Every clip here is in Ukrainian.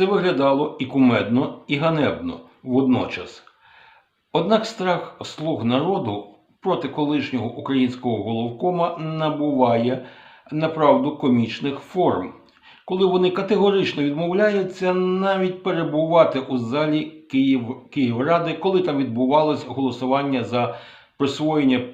Це виглядало і кумедно, і ганебно водночас. Однак страх слуг народу проти колишнього українського головкома набуває направду комічних форм, коли вони категорично відмовляються навіть перебувати у залі Київ, Київради, коли там відбувалось голосування за присвоєння е,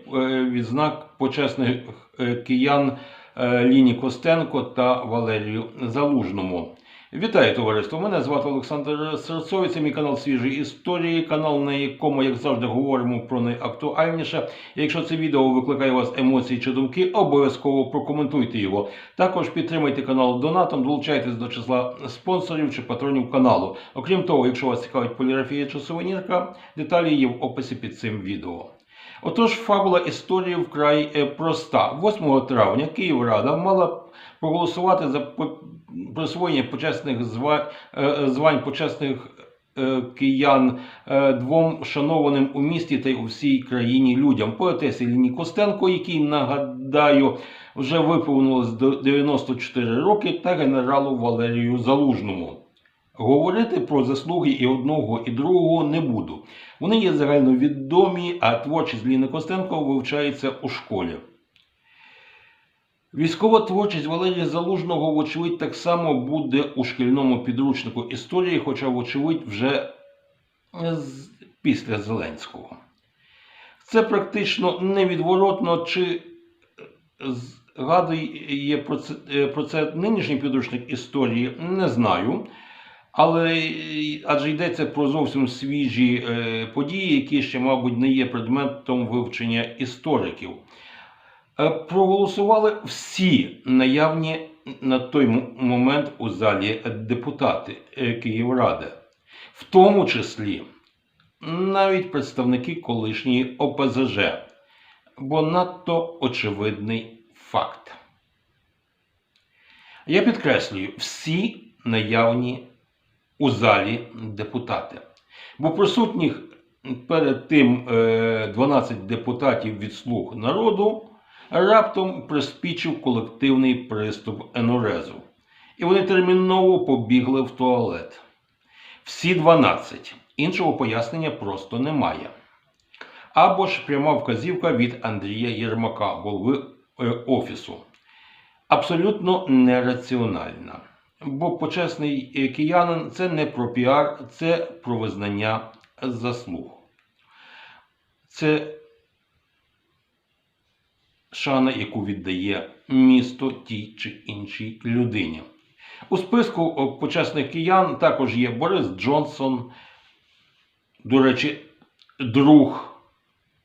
відзнак почесних е, киян е, Ліні Костенко та Валерію Залужному. Вітаю товариство! Мене звати Олександр Серцовий. Це мій канал Свіжі історії, канал, на якому, як завжди, говоримо про найактуальніше. Якщо це відео викликає у вас емоції чи думки, обов'язково прокоментуйте його. Також підтримайте канал донатом, долучайтесь до числа спонсорів чи патронів каналу. Окрім того, якщо вас цікавить поліграфія чи сувенірка, деталі є в описі під цим відео. Отож, фабула історії вкрай е, проста. 8 травня Київрада мала проголосувати за присвоєння почесних зва- е, звань почесних е, киян е, двом шанованим у місті та й у всій країні людям. Поетесі Ліні Костенко, якій, нагадаю, вже виповнилось 94 роки, та генералу Валерію Залужному. Говорити про заслуги і одного, і другого не буду. Вони є загальновідомі, а творчість Ліни Костенко вивчається у школі. Військова творчість Валерія Залужного, вочевидь, так само буде у шкільному підручнику історії, хоча, вочевидь, вже після Зеленського. Це практично невідворотно, чи згадує про це, е, про це нинішній підручник історії, не знаю. Але адже йдеться про зовсім свіжі е, події, які ще, мабуть, не є предметом вивчення істориків. Е, проголосували всі наявні на той момент у залі депутати е, Київради, в тому числі навіть представники колишньої ОПЗЖ, бо надто очевидний факт. Я підкреслюю, всі наявні у залі депутати. Бо присутніх перед тим е, 12 депутатів від слуг народу раптом приспічив колективний приступ енорезу. І вони терміново побігли в туалет. Всі 12. Іншого пояснення просто немає. Або ж пряма вказівка від Андрія Єрмака, голови е, офісу. Абсолютно нераціональна. Бо почесний е, киянин це не про піар, це про визнання заслуг. Це шана, яку віддає місто тій чи іншій людині. У списку почесних киян також є Борис Джонсон, до речі, друг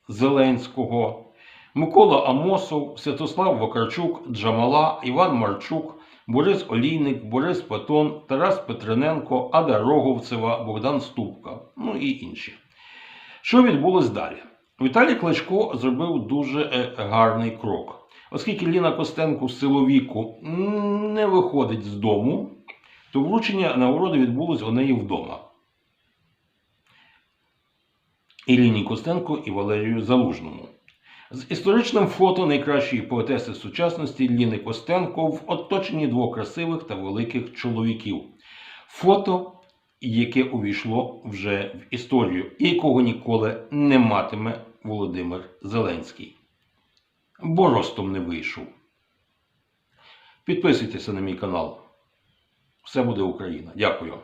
Зеленського, Микола Амосов, Святослав Вакарчук, Джамала, Іван Марчук, Борис Олійник, Борис Патон, Тарас Петрененко, Ада Роговцева, Богдан Ступка, ну і інші. Що відбулось далі? Віталій Кличко зробив дуже е, гарний крок. Оскільки Ліна Костенко в силовіку не виходить з дому, то вручення нагороди відбулось у неї вдома. І Ліні Костенко і Валерію Залужному. З історичним фото найкращої поетеси сучасності Ліни Костенко в оточенні двох красивих та великих чоловіків. Фото, яке увійшло вже в історію, і якого ніколи не матиме Володимир Зеленський. Бо ростом не вийшов. Підписуйтеся на мій канал. Все буде Україна. Дякую.